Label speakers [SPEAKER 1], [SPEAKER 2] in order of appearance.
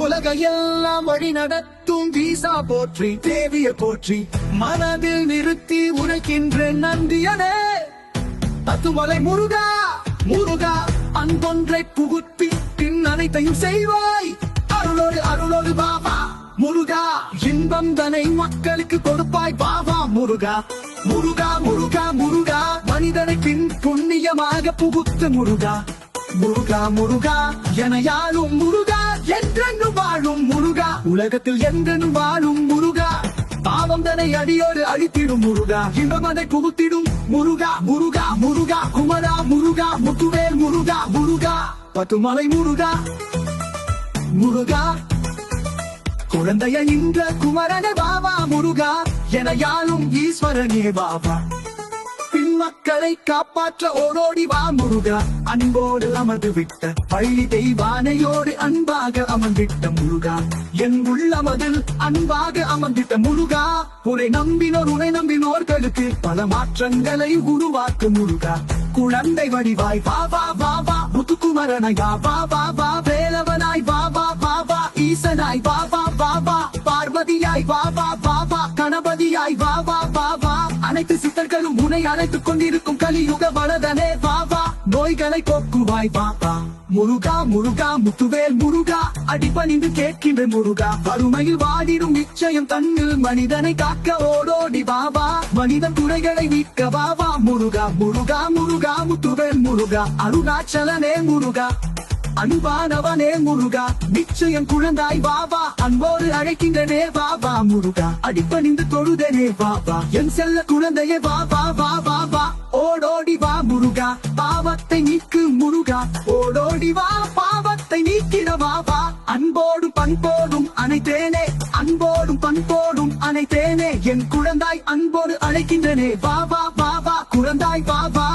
[SPEAKER 1] உலக எல்லாம் வழி நடத்தும் வீசா போற்றி தேவிய போற்றி. மனதில் நிறுத்தி உரைக்கின்ற நந்தியனே. தத்துமலை முருகா முருகா அன்பொன்றை புகுத்தி பின் அனைத்தையும் செய்வாய். அருளோடு அருளோடு பாபா முருகா இன்பம் தனை மக்களுக்கு கொடுப்பாய். பாபா முருகா முருகா முருகா முருகா. மனிதனை பின் புண்ணியமாக புகுத்து முருகா. முருகா முருகா என யாரும் முருகா. உலகத்தில் என்றென்றும் வாழும் முருகா. பாவம் தனை அடியோடு அழித்திடும் முருகா. இன்பம் புகுத்திடும் முருகா முருகா முருகா. குமரா முருகா முத்துவேல் முருகா முருகா. பத்துமலை முருகா முருகா. குழந்தைய இன்ற குமரனே பாபா முருகா. என யாழும் ஈஸ்வரனே பாபா. மக்களை காப்பாற்ற ஓடோடி வா முருகா. அன்போடு அமர்ந்து விட்ட பள்ளி தெய்வானையோடு அன்பாக அமர்ந்திட்ட முருகா. என் உள்ளமதில் அன்பாக அமர்ந்திட்ட முருகா. உரை நம்பினோர் உரை நம்பினோர்களுக்கு பல மாற்றங்களை உருவாக்கும் முருகா. குழந்தை வடிவாய் வா வா வா வா. முத்துக்குமரனையா வா வா வா. வேலவனாய் வா வா வா வா. ஈசனாய் வா வா வா வா. பார்வதியாய் வா வா அனைத்து சித்தர்களும் அழைத்துக் கொண்டிருக்கும் கலியுக வரதனே வா வா. நோய்களை போக்குவாய் வா வா. முருகா முருகா முத்துவேல் முருகா. அடிபணிந்து கேட்கின்ற முருகா. வறுமையில் வாடிடும் நிச்சயம் தன்னில் மனிதனை காக்க ஓடோடி பாபா மனிதன் துறைகளை மீட்க பாபா முருகா முருகா முருகா முத்துவேல் முருகா. அருணாச்சலனே முருகா. அன்பானவனே முருகா. நிச்சயம் குழந்தாய் பாபா அன்போடு முருகா அடிப்பணிந்து தொழுதனே பாபா என் செல்ல குழந்தையே வா வா வா வா வா. ஓடோடி வா முருகா. பாவத்தை நீக்கு முருகா. ஓடோடி வா பாவத்தை நீக்கிட வா வா. அன்போடும் பண்போடும் அனைத்தேனே அன்போடும் பண்போடும் அனைத்தேனே என் குழந்தாய் அன்போடு அழைக்கின்றனே. வா வா வா வா. குழந்தாய் வா வா.